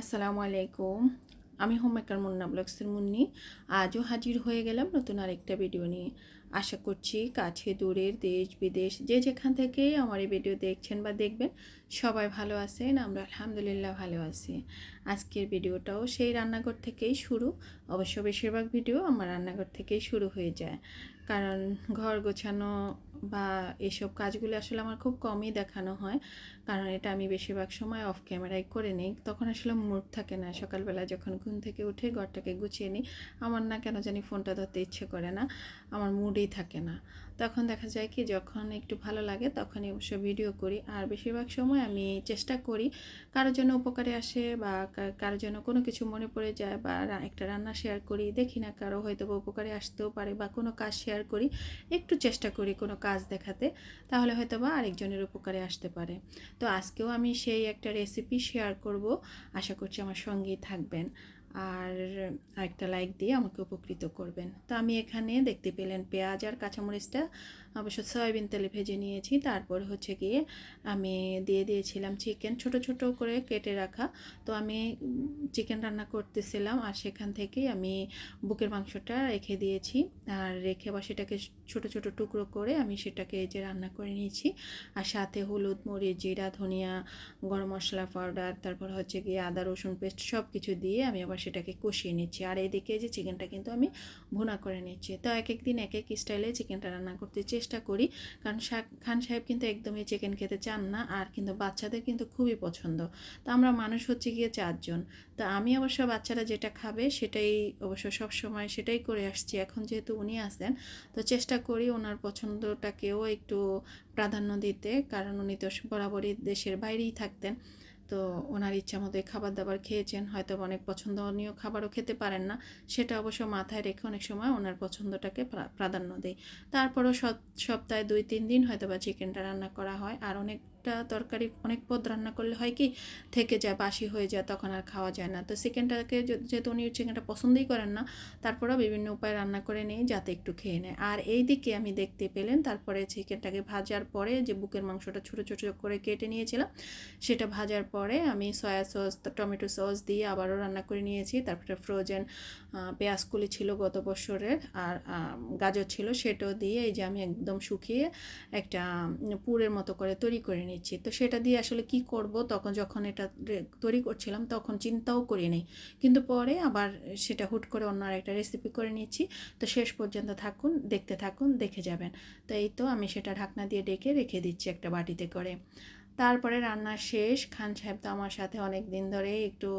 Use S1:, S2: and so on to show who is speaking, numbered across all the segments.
S1: আসসালামু আলাইকুম। আমি হোমমেকার মুন্না ব্লগসের মুন্নি। আজও হাজির হয়ে গেলাম নতুন আরেকটা ভিডিও নিয়ে। আশা করছি কাছে দূরের দেশ, বিদেশ, যে যেখান থেকে আমার এই ভিডিও দেখছেন বা দেখবেন, সবাই ভালো আছেন, আমরা আলহামদুলিল্লাহ ভালো আছি। আজকের ভিডিওটাও সেই রান্নাঘর থেকেই শুরু। অবশ্য বেশিরভাগ ভিডিও আমার রান্নাঘর থেকেই শুরু হয়ে যায়। কারণ ঘর গোছানো বা এসব কাজগুলো আসলে আমার খুব কমই দেখানো হয়। কারণ এটা আমি বেশিরভাগ সময় অফ ক্যামেরায় করে নিই। তখন আসলে মুড থাকে না। সকালবেলা যখন ঘুম থেকে উঠে ঘরটাকে গুছিয়ে নিই, আমার না কেন জানি ফোনটা ধরতে ইচ্ছে করে না। আমার মুডই থাকে না। তখন দেখা যায় কি, যখন একটু ভালো লাগে তখনই অবশ্য ভিডিও করি। আর বেশিরভাগ সময় আমি চেষ্টা করি কারোর জন্য উপকারে আসে বা কারোর জন্য কোনো কিছু মনে পড়ে যায় বা একটা রান্না শেয়ার করি, দেখি না কারও হয়তো বা উপকারে আসতেও পারে বা কোনো কাজ শেয়ার করি, একটু চেষ্টা করি কোনো কাজ দেখাতে, তাহলে হয়তো বা আরেকজনের উপকারে আসতে পারে। তো আজকেও আমি সেই একটা রেসিপি শেয়ার করব। আশা করছি আমার সঙ্গেই থাকবেন। আর একটা লাইক দিয়ে আমাকে উপকৃত করবেন। তো আমি এখানে দেখতে পেলেন পেঁয়াজ আর কাঁচামরিচটা, অবশ্য সয়াবিন তেলে ভেজে নিয়েছি। তারপর হচ্ছে গিয়ে আমি দিয়ে দিয়েছিলাম চিকেন ছোট ছোট করে কেটে রাখা। তো আমি চিকেন রান্না করতেছিলাম আর সেখান থেকেই আমি বুকের মাংসটা রেখে দিয়েছি। আর রেখে আবার সেটাকে ছোট ছোট টুকরো করে আমি সেটাকে যে রান্না করে নিয়েছি। আর সাথে হলুদ, মরিচ, জিরা, ধনিয়া, গরম মশলা পাউডার তারপর হচ্ছে গিয়ে আদা, রসুন পেস্ট সব কিছু দিয়ে আমি আবার সেটাকে কষিয়ে নিচ্ছি। আর এদিকে যে চিকেনটা কিন্তু আমি ভুনা করে নিচ্ছি। তো এক এক দিন এক এক স্টাইলে চিকেনটা রান্না করতে চেষ্টা করি। কারণ খান সাহেব কিন্তু একদমই চিকেন খেতে চান না আর কিন্তু বাচ্চাদের কিন্তু খুবই পছন্দ। তো আমরা মানুষ হচ্ছে গিয়ে চারজন। তো আমি অবশ্য বাচ্চারা যেটা খাবে সেটাই অবশ্য সব সময় সেটাই করে আসছি। এখন যেহেতু উনি আসেন তো চেষ্টা করি ওনার পছন্দটাকেও একটু প্রাধান্য দিতে। কারণ উনি তো বরাবরই দেশের বাইরেই থাকতেন। তো ওনার ইচ্ছা মতো খাবার দাবার খেয়েছেন হয়তো অনেক পছন্দনীয় খাবারও খেতে পারেন না। সেটা অবশ্য মাথায় রেখে অনেক সময় ওনার পছন্দটাকে প্রাধান্য দেয় তারপরও সপ- সপ্তাহে দুই, তিন দিন হয়তো বা চিকেনটা রান্না করা হয়। আর অনেকটা তরকারি, অনেক পদ রান্না করলে হয় কি, থেকে যায়, বাসি হয়ে যায়, তখন আর খাওয়া যায় না। তো চিকেনটাকে যেহেতু উনি চিকেনটা পছন্দই করেন না, তারপরেও বিভিন্ন উপায়ে রান্না করে নিই, যাতে একটু খেয়ে নেয়। আর এই দিকে আমি দেখতে পেলেন, তারপরে চিকেনটাকে ভাজার পরে যে বুকের মাংসটা ছোটো ছোটো করে কেটে নিয়েছিলাম, সেটা ভাজার পরে আমি সয়া সস টমেটো সস দিয়ে আবারও রান্না করে নিয়েছি। তারপরে ফ্রোজেন পেঁয়াজ কুলি ছিল গত বছরের আর গাজর ছিল সেটাও দিয়ে এই যে আমি একদম শুকিয়ে একটা পুরের মতো করে তৈরি করে নিচ্ছি। তো সেটা দিয়ে আসলে কি করব? তখন যখন এটা তৈরি করছিলাম তখন চিন্তাও করিনি কিন্তু পরে আবার সেটা হুট করে অন্য আরেকটা রেসিপি করে নিচ্ছি। তো শেষ পর্যন্ত থাকুন, দেখতে থাকুন, দেখে যাবেন। তো এই তো আমি সেটা ঢাকনা দিয়ে ডেকে রেখে দিচ্ছি একটা বাটিতে করে। তারপরে রান্না শেষ। খান সাহেব তো আমার সাথে অনেক দিন ধরে একটু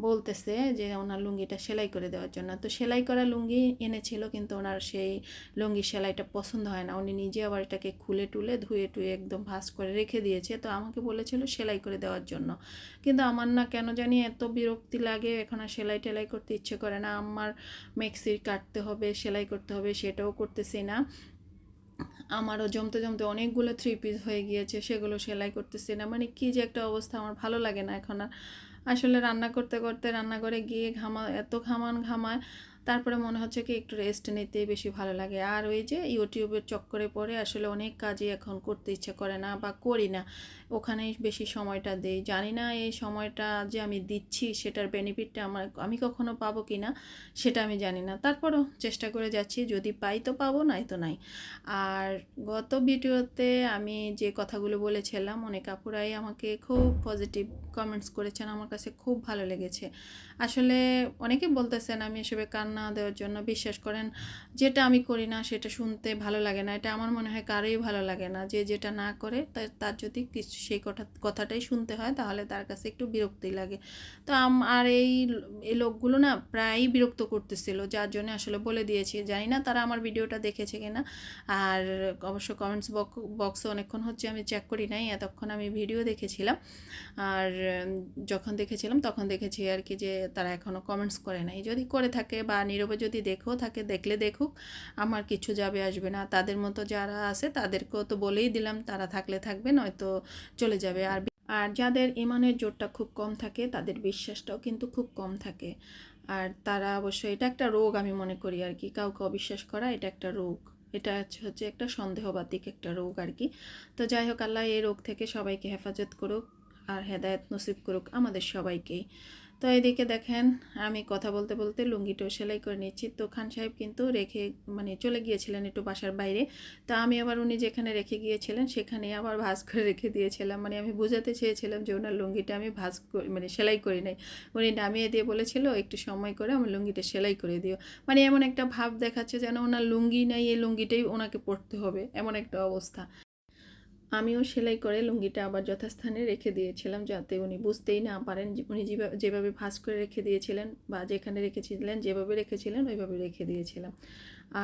S1: বলতেছে যে ওনার লুঙ্গিটা সেলাই করে দেওয়ার জন্য। তো সেলাই করা লুঙ্গি এনেছিল কিন্তু ওনার সেই লুঙ্গি সেলাইটা পছন্দ হয় না। উনি নিজে আবার এটাকে খুলে টুলে ধুয়ে টুয়ে একদম ভাস করে রেখে দিয়েছে। তো আমাকে বলেছিল সেলাই করে দেওয়ার জন্য। কিন্তু আমার না কেন জানি এত বিরক্তি লাগে। এখন আর সেলাই টেলাই করতে ইচ্ছে করে না। আমার মেক্সি কাটতে হবে, সেলাই করতে হবে, সেটাও করতেছি না। আমারও জমতে জমতে অনেকগুলো থ্রি পিস হয়ে গিয়েছে, সেগুলো সেলাই করতেছি না। মানে কী যে একটা অবস্থা, আমার ভালো লাগে না এখন আর। আসলে রান্না করতে করতে রান্নাঘরে গিয়ে ঘামা, এত ঘামান ঘামায় তারপরে মনে হচ্ছে কি একটু রেস্ট নিতেই বেশি ভালো লাগে। আর ওই যে ইউটিউবের চক্করে পড়ে আসলে অনেক কাজই এখন করতে ইচ্ছে করে না বা করি না। ওখানেই বেশি সময়টা দেই। জানি না এই সময়টা যে আমি দিচ্ছি সেটার বেনিফিটটা আমার আমি কখনো পাবো কি না সেটা আমি জানি না। তারপরও চেষ্টা করে যাচ্ছি, যদি পাই তো পাবো, নাই তো নাই। আর গত ভিডিওতে আমি যে কথাগুলো বলেছিলাম, অনেক আপুরাই আমাকে খুব পজিটিভ কমেন্টস করেছেন, আমার কাছে খুব ভালো লেগেছে। আসলে অনেকে বলতেছেন, আমি এসবে কান্না দেওয়ার জন্য বিশ্বাস করেন, যেটা আমি করি না সেটা শুনতে ভালো লাগে না। এটা আমার মনে হয় কারোই ভালো লাগে না। যে যেটা না করে, তার যদি কিছু, সেই কথা, কথাটাই শুনতে হয়, তাহলে তার কাছে একটু বিরক্তি লাগে। তো আর এই এই লোকগুলো না প্রায়ই বিরক্ত করতেছিল, যার জন্য আসলে বলে দিয়েছি। জানি না তারা আমার ভিডিওটা দেখেছে কিনা। আর অবশ্য কমেন্টস বক্স, বক্সে অনেকক্ষণ হচ্ছে, আমি চেক করি নাই, এতক্ষণ আমি ভিডিও দেখেছিলাম। আর যখন দেখেছিলাম তখন দেখেছি আর কি যে তারা এখনও কমেন্টস করে নাই। যদি করে থাকে বা নীরবে যদি দেখেও থাকে, দেখলে দেখুক, আমার কিছু যাবে আসবে না। তাদের মতো যারা আছে তাদেরকেও তো বলেই দিলাম, তারা থাকলে থাকবে, নয়তো চলে যাবে। আর আর যাদের ইমানের জোরটা খুব কম থাকে, তাদের বিশ্বাসটাও কিন্তু খুব কম থাকে। আর তারা অবশ্যই এটা একটা রোগ আমি মনে করি আর কি। কাউকে অবিশ্বাস করা এটা একটা রোগ। এটা হচ্ছে একটা সন্দেহবাতিক একটা রোগ আর কি। তো যাই হোক, আল্লাহ এই রোগ থেকে সবাইকে হেফাজত করুক। আর হেদায়েত নসিব করুক আমাদের সবাইকেই তো এদিকে দেখেন, আমি কথা বলতে বলতে লুঙ্গিটাও সেলাই করে নিচ্ছি। তো খান সাহেব কিন্তু রেখে মানে চলে গিয়েছিলেন একটু বাসার বাইরে। তা আমি আবার উনি যেখানে রেখে গিয়েছিলেন সেখানে আবার ভাজ করে রেখে দিয়েছিলাম। মানে আমি বোঝাতে চেয়েছিলাম যে ওনার লুঙ্গিটা আমি ভাঁজ মানে সেলাই করি নাই। উনি নামিয়ে দিয়ে বলেছিল, একটু সময় করে আমার লুঙ্গিটা সেলাই করে দিও। মানে এমন একটা ভাব দেখাচ্ছে যেন ওনার লুঙ্গি নাই, এই লুঙ্গিটাই ওনাকে পরতে হবে। এমন একটা অবস্থা। আমিও সেলাই করে লুঙ্গিটা আবার যথাস্থানে রেখে দিয়েছিলাম যাতে উনি বুঝতেই না পারেন উনি যেভাবে ভাঁজ করে রেখে দিয়েছিলেন বা যেখানে রেখেছিলেন, যেভাবে রেখেছিলেন, ওইভাবে রেখে দিয়েছিলাম।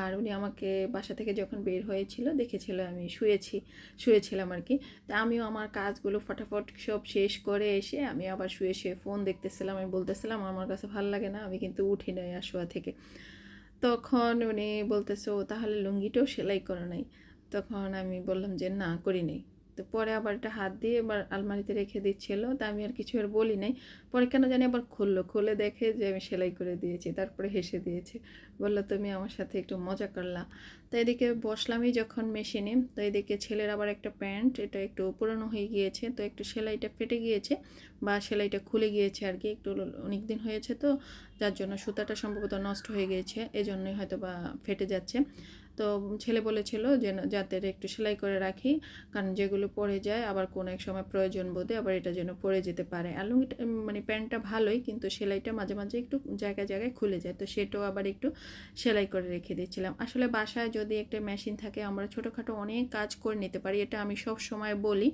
S1: আর উনি আমাকে বাসা থেকে যখন বের হয়েছিল, দেখেছিল আমি শুয়েছি, শুয়েছিলাম আর কি। তা আমিও আমার কাজগুলো ফটাফট সব শেষ করে এসে আমি আবার শুয়ে শুয়ে ফোন দেখতেছিলাম, আমি বলতেছিলাম, আমার কাছে ভালো লাগে না, আমি কিন্তু উঠি নাই আর শোয়া থেকে। তখন উনি বলতেছে, ও তাহলে লুঙ্গিটাও সেলাই করো নাই। তখন আমি বললাম যে, না, করি নাই। তো পরে আবার একটা হাত দিয়ে এবার আলমারিতে রেখে দিচ্ছিল। তা আমি আর কিছু আর বলি নাই। পরে কেন জানি আবার খুললো। খুলে দেখে যে, আমি সেলাই করে দিয়েছি, তারপরে হেসে দিয়েছে। বলল, তুমি আমার সাথে একটু মজা করলা। তো এদিকে বসলামই যখন মেশিনে। তো এদিকে ছেলের আবার একটা প্যান্ট, এটা একটু পুরনো হয়ে গিয়েছে। তো একটু সেলাইটা ফেটে গিয়েছে বা সেলাইটা খুলে গিয়েছে আর কি। একটু অনেক দিন হয়েছে তো, যার জন্য সুতাটা সম্ভবত নষ্ট হয়ে গিয়েছে। এজন্যই হয়তো বা ফেটে যাচ্ছে। তো ছেলে বলেছিল যে যাতে একটু সেলাই করে রাখি, কারণ যেগুলো পরে যায়, আবার কোনো এক সময় প্রয়োজন বোধে আবার এটা যেন পরে যেতে পারে। আর লুঙ্গিটা মানে প্যান্টটা ভালোই, কিন্তু সেলাইটা মাঝে মাঝে একটু জায়গায় জায়গায় খুলে যায়, তো সেটাও আবার একটু সেলাই করে রেখে দিচ্ছিলাম। আসলে বাসায় যদি একটা মেশিন থাকে, আমরা ছোটোখাটো অনেক কাজ করে নিতে পারি, এটা আমি সব সময় বলি,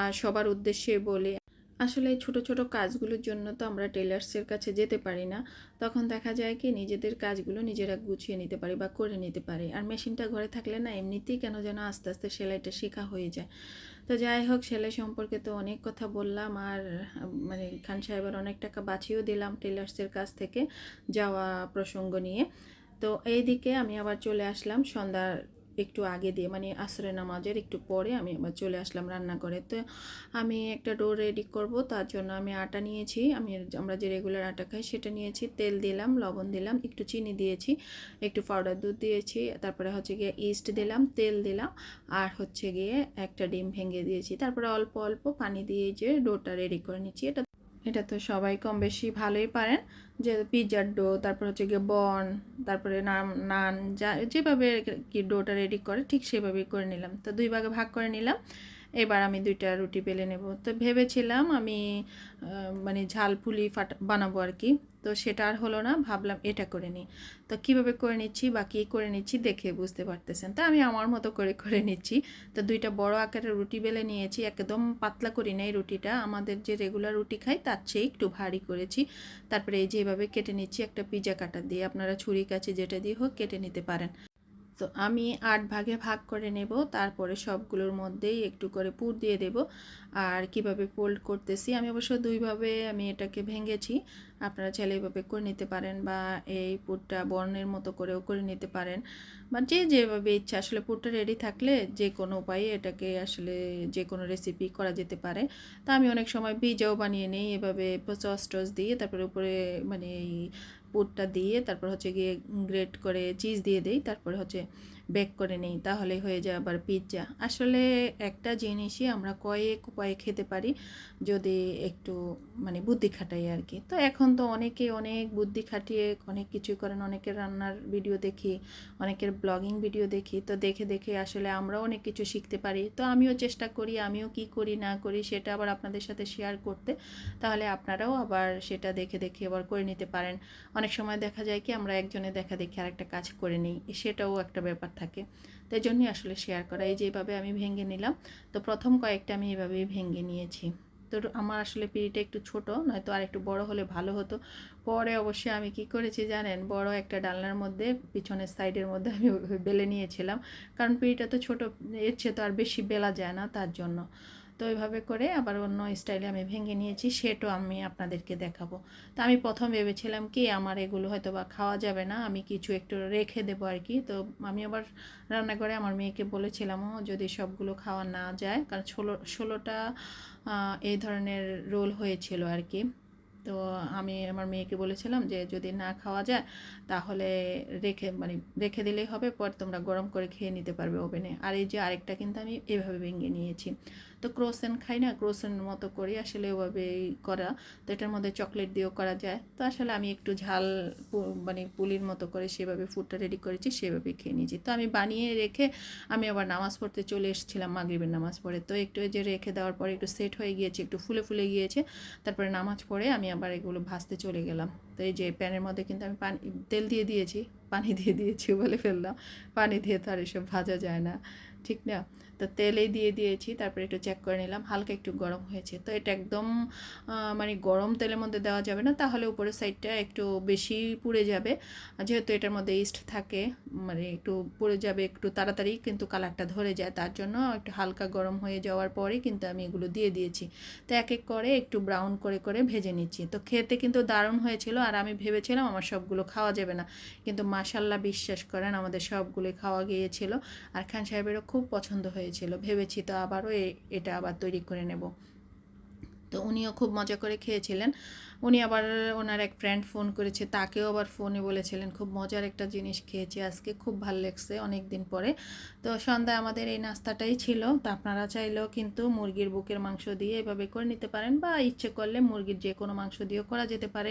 S1: আর সবার উদ্দেশ্যে বলি। আসলে এই ছোটো ছোটো কাজগুলোর জন্য তো আমরা টেলার্সের কাছে যেতে পারি না। তখন দেখা যায় কি, নিজেদের কাজগুলো নিজেরা গুছিয়ে নিতে পারি বা করে নিতে পারি। আর মেশিনটা ঘরে থাকলে না, এমনিতেই কেন যেন আস্তে আস্তে সেলাইটা শেখা হয়ে যায়। তো যাই হোক, সেলাই সম্পর্কে তো অনেক কথা বললাম। আর মানে খান সাহেবের অনেক টাকা বাঁচিয়েও দিলাম টেলার্সের কাছ থেকে যাওয়া প্রসঙ্গ নিয়ে। তো এইদিকে আমি আবার চলে আসলাম সন্ধ্যার একটু আগে দিয়ে মানে আসরে নামাজের একটু পরে আমি আবার চলে আসলাম রান্না করে তো আমি একটা ডো রেডি করব, তার জন্য আমি আটা নিয়েছি। আমি আমরা যে রেগুলার আটা খাই সেটা নিয়েছি, তেল দিলাম, লবণ দিলাম, একটু চিনি দিয়েছি, একটু পাউডার দুধ দিয়েছি, তারপরে হচ্ছে গিয়ে ইস্ট দিলাম, তেল দিলাম, আর হচ্ছে গিয়ে একটা ডিম ভেঙে দিয়েছি। তারপরে অল্প অল্প পানি দিয়ে যে ডোটা রেডি করে নিচ্ছি। এটা এটা তো সবাই কম বেশি ভালোই পারেন। যে পিৎজার ডো, তারপর হচ্ছে গিয়ে বন, তারপরে নান নান, যা, যেভাবে কি ডোটা রেডি করে, ঠিক সেভাবেই করে নিলাম। তো দুই ভাগে ভাগ করে নিলাম। এবার আমি দুইটা রুটি বেলে নেব। তো ভেবেছিলাম আমি মানে ঝাল পুলি ফাটা, বানাবো আর কি। তো সেটা আর হলো না, ভাবলাম এটা করে নিই। তো কীভাবে করে নিচ্ছি বা কী করে নিচ্ছি দেখে বুঝতে পারতেছেন। তো আমি আমার মতো করে করে নিচ্ছি। তো দুইটা বড় আকারের রুটি বেলে নিয়েছি। একদম পাতলা করি নাই রুটিটা। আমাদের যে রেগুলার রুটি খাই তার চেয়ে একটু ভারী করেছি। তারপরে এই যেভাবে কেটে নিচ্ছি একটা পিজা কাটার দিয়ে। আপনারা ছুরি কাছে যেটা দিয়ে হোক কেটে নিতে পারেন। তো আমি আট ভাগে ভাগ করে নেব, তারপরে সবগুলোর মধ্যেই একটু করে পুর দিয়ে দেব। আর কীভাবে ফোল্ড করতেছি, আমি অবশ্য দুইভাবে আমি এটাকে ভেঙেছি। আপনারা চাইলে এইভাবে করে নিতে পারেন বা এই পুরটা বর্ণের মতো করেও করে নিতে পারেন। বা যে যেভাবে ইচ্ছা, আসলে পুরটা রেডি থাকলে যে কোনো উপায়ে এটাকে আসলে যে কোনো রেসিপি করা যেতে পারে। তা আমি অনেক সময় পিজাও বানিয়ে নিই, এভাবে সস টস দিয়ে তারপরে উপরে মানে এই পুরটা দিয়ে তারপর হচ্ছে গিয়ে গ্রেট করে চিজ দিয়ে দেই তারপরে হচ্ছে বেক করে নিই, তাহলে হয়ে যায় আবার পিৎজা আসলে একটা জিনিসই আমরা কয়েক উপায়ে খেতে পারি যদি একটু মানে বুদ্ধি খাটাই আর কি। তো এখন তো অনেকে অনেক বুদ্ধি খাটিয়ে, অনেক কিছুই করেন, অনেকের রান্নার ভিডিও দেখি, অনেকের ব্লগিং ভিডিও দেখি। তো দেখে দেখে আসলে আমরাও অনেক কিছু শিখতে পারি। তো আমিও চেষ্টা করি, আমিও কি করি, না করি সেটা আবার আপনাদের সাথে শেয়ার করতে। তাহলে আপনারাও আবার সেটা দেখে দেখে আবার করে নিতে পারেন। অনেক সময় দেখা যায় কি আমরা একজনে দেখা দেখে আরেকটা কাজ করে নিই, সেটাও একটা ব্যাপার থাকে। তাই জন্যই আসলে শেয়ার করা। এই যেভাবে আমি ভেঙে নিলাম, তো প্রথম কয়েকটা আমি এভাবেই ভেঙে নিয়েছি। তো আমার আসলে পিঁড়িটা একটু ছোট, নয়তো আর একটু বড় হলে ভালো হতো। পরে অবশ্যই আমি কি করেছি জানেন? বড় একটা ডালনার মধ্যে, পিছনের সাইডের মধ্যে আমি বেলে নিয়েছিলাম। কারণ পিঁড়িটা তো ছোটো, এর চেয়ে তো আর বেশি বেলা যায় না তার জন্য। তো এইভাবে করে আবার অন্য স্টাইলে আমি ভেঙে নিয়েছি, সেটাও আমি আপনাদেরকে দেখাবো। তো আমি প্রথম ভেবেছিলাম কি আমার এগুলো হয়তো বা খাওয়া যাবে না, আমি কিছু একটু রেখে দেবো আর কি। তো আমি আবার রান্না করে আমার মেয়েকে বলেছিলামও যদি সবগুলো খাওয়া না যায়, কারণ ষোলো, ষোলোটা এই ধরনের রোল হয়েছিল আর কি। তো আমি আমার মেয়েকে বলেছিলাম যে যদি না খাওয়া যায়, তাহলে রেখে মানে রেখে দিলেই হবে, পর তোমরা গরম করে খেয়ে নিতে পারবে ওভেনে। আর এই যে আরেকটা কিন্তু আমি এভাবে ভেঙে নিয়েছি। তো ক্রোসেন খাই না, ক্রোসেন মতো করি, আসলে ওভাবেই করা। তো এটার মধ্যে চকলেট দিয়েও করা যায়। তো আসলে আমি একটু ঝাল মানে পুলির মতো করে সেভাবে ফুডটা রেডি করেছি সেভাবে খেয়ে নিয়েছি। তো আমি বানিয়ে রেখে আমি আবার নামাজ পড়তে চলে এসেছিলাম, মাগরিবের নামাজ পড়ে। তো একটু যে রেখে দেওয়ার পরে একটু সেট হয়ে গিয়েছে, একটু ফুলে ফুলে গিয়েছে, তারপরে নামাজ পড়ে আমি আবার এগুলো ভাজতে চলে গেলাম। তো এই যে প্যানের মধ্যে কিন্তু আমি পানি, তেল দিয়ে দিয়েছি, পানি দিয়ে দিয়েছি বলে ফেললাম। পানি দিয়ে তো আর এসব ভাজা যায় না। ঠিক না? তো তেলেই দিয়ে দিয়েছি, তারপরে একটু চেক করে নিলাম, হালকা একটু গরম হয়েছে। তো এটা একদম মানে গরম তেলের মধ্যে দেওয়া যাবে না, তাহলে উপরের সাইডটা একটু বেশি পুড়ে যাবে। যেহেতু এটার মধ্যে ইস্ট থাকে মানে একটু পুড়ে যাবে, একটু তাড়াতাড়ি, কিন্তু কালারটা ধরে যায়, তার জন্য একটু হালকা গরম হয়ে যাওয়ার পরে কিন্তু আমি এগুলো দিয়ে দিয়েছি। তো এক এক করে একটু ব্রাউন করে করে ভেজে নিচ্ছি। তো খেতে কিন্তু দারুণ হয়েছিল, আর আমি ভেবেছিলাম আমার সবগুলো খাওয়া যাবে না। কিন্তু মাশাল্লাহ বিশ্বাস করেন, আমাদের সবগুলোই খাওয়া গিয়েছিল। আর খান সাহেবেরও খুব পছন্দ হয়েছিল। ভেবেছি তো আবারও এটা আবার তৈরি করে নেব। তো উনিও খুব মজা করে খেয়েছিলেন। উনি আবার ওনার এক ফ্রেন্ড ফোন করেছে, তাকেও আবার ফোনে বলেছিলেন, খুব মজার একটা জিনিস খেয়েছি, আজকে খুব ভালো লাগছে অনেক দিন পরে। তো সন্ধ্যায় আমাদের এই নাস্তাটাই ছিল। তো আপনারা চাইলেও কিন্তু মুরগির বুকের মাংস দিয়ে এভাবে করে নিতে পারেন বা ইচ্ছে করলে মুরগির যে কোনো মাংস দিয়েও করা যেতে পারে,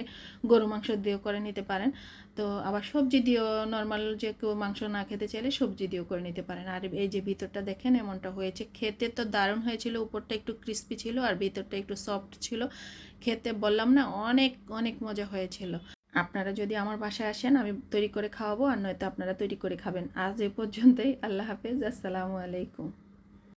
S1: গরু মাংস দিয়েও করে নিতে পারেন। তো আবার সবজি দিয়েও নর্মাল যে কেউ মাংস না খেতে চাইলে সবজি দিয়েও করে নিতে পারেন। আর এই যে ভিতরটা দেখেন এমনটা হয়েছে, খেতে তো দারুণ হয়েছিল, উপরটা একটু ক্রিস্পি ছিল আর ভিতরটা একটু সফট ছিল, খেতে বললাম না, অনেক অনেক মজা হয়েছিল। আপনারা যদি আমার বাসায় আসেন, আমি তৈরি করে খাওয়াবো, আর নয়তো আপনারা তৈরি করে খাবেন। আজ এ পর্যন্তই, আল্লাহ হাফেজ, আসসালামু আলাইকুম।